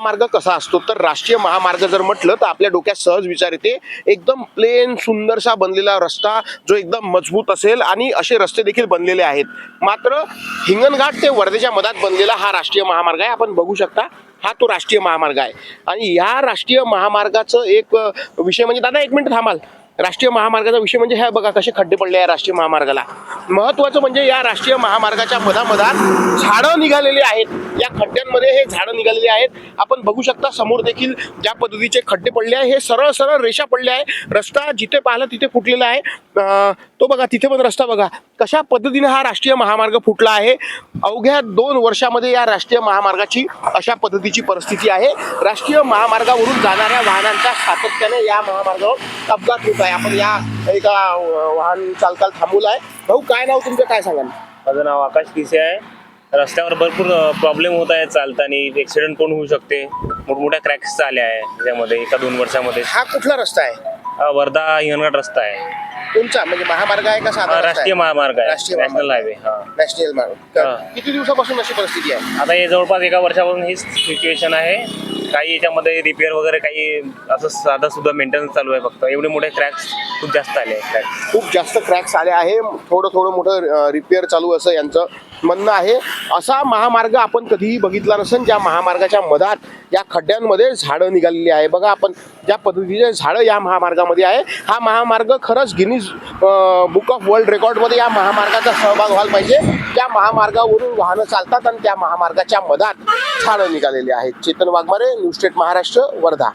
महामार्ग कसा असतो? तर राष्ट्रीय महामार्ग जर म्हटलं तर आपल्या डोक्यात सहज विचार येते. एकदम प्लेन सुंदरसा बनलेला रस्ता जो एकदम मजबूत असेल आणि असे रस्ते देखील बनलेले आहेत. मात्र हिंगणघाट ते वर्धेच्या मधात बनलेला हा राष्ट्रीय महामार्ग आहे. आपण बघू शकता हा तो राष्ट्रीय महामार्ग आहे. आणि या राष्ट्रीय महामार्गाचं एक विषय म्हणजे दादा एक मिनिट थांबाल. राष्ट्रीय महामार्गाचा विषय म्हणजे ह्या बघा कसे खड्डे पडले आहे राष्ट्रीय महामार्गाला. महत्वाचं म्हणजे या राष्ट्रीय महामार्गाच्या मधामधात झाडं निघालेली आहेत. या खड्ड्यांमध्ये हे झाडं निघालेली आहेत. आपण बघू शकता समोर देखील ज्या पद्धतीचे खड्डे पडले आहे. हे सरळ सरळ रेषा पडले आहे. रस्ता जिथे पाहिला तिथे फुटलेला आहे. तो बघा तिथे पण रस्ता बघा. कशा पद्धतीने हा राष्ट्रीय महामार्ग फुटला आहे? अवघ्या दोन वर्षामध्ये या राष्ट्रीय महामार्गाची अशा पद्धतीची परिस्थिती आहे. राष्ट्रीय महामार्गावरून जाणाऱ्या वाहनांचा सातत्याने या महामार्गावर अपघात होत आहे. आपण या एका वाहन चालकाला थांबवला आहे. भाऊ काय नाव तुमचं? काय सांगाल? माझं नाव आकाश पिसे आहे. रस्त्यावर भरपूर प्रॉब्लेम होत आहे चालताना. ऍक्सिडेंट पण होऊ शकते. मोठमोठ्या क्रॅक्स आल्या आहे. त्याच्यामध्ये एका दोन वर्षामध्ये. हा कुठला रस्ता आहे? हा वर्धा हिंगणघाट रस्ता आहे. कोणचा म्हणजे महामार्ग आहे का साधा हा रस्ता राष्ट्रीय? महामार्ग आहे. राष्ट्रीय नॅशनल महामार्ग. हायवे हा. नॅशनल मार्ग हा. किती दिवसापासून अशी परिस्थिती आहे? आता हे जवळपास एका वर्षापासून हीच सिच्युएशन आहे. काही याच्यामध्ये रिपेअर वगैरे काही असं साधा सुद्धा मेंटेनन्स चालू आहे फक्त. एवढे मोठे क्रॅक्स खूप जास्त आले आहे क्रॅक्स खूप जास्त क्रॅक्स आले आहे. थोडं थोडं मोठं रिपेअर चालू असं यांचं म्हणणं आहे. असा महामार्ग आपण कधीही बघितला नसेल ज्या महामार्गाच्या मधात या खड्ड्यांमध्ये झाडं निघालेली आहे. बघा आपण त्या पद्धतीचे झाडं या महामार्गामध्ये आहे. हा महामार्ग खरंच गिनीज बुक ऑफ वर्ल्ड रेकॉर्डमध्ये या महामार्गाचा सहभाग व्हायला पाहिजे. त्या महामार्गावरून वाहनं चालतात आणि त्या महामार्गाच्या मधात झाडं निघालेली आहेत. Chetan Waghmare new state Maharashtra Wardha.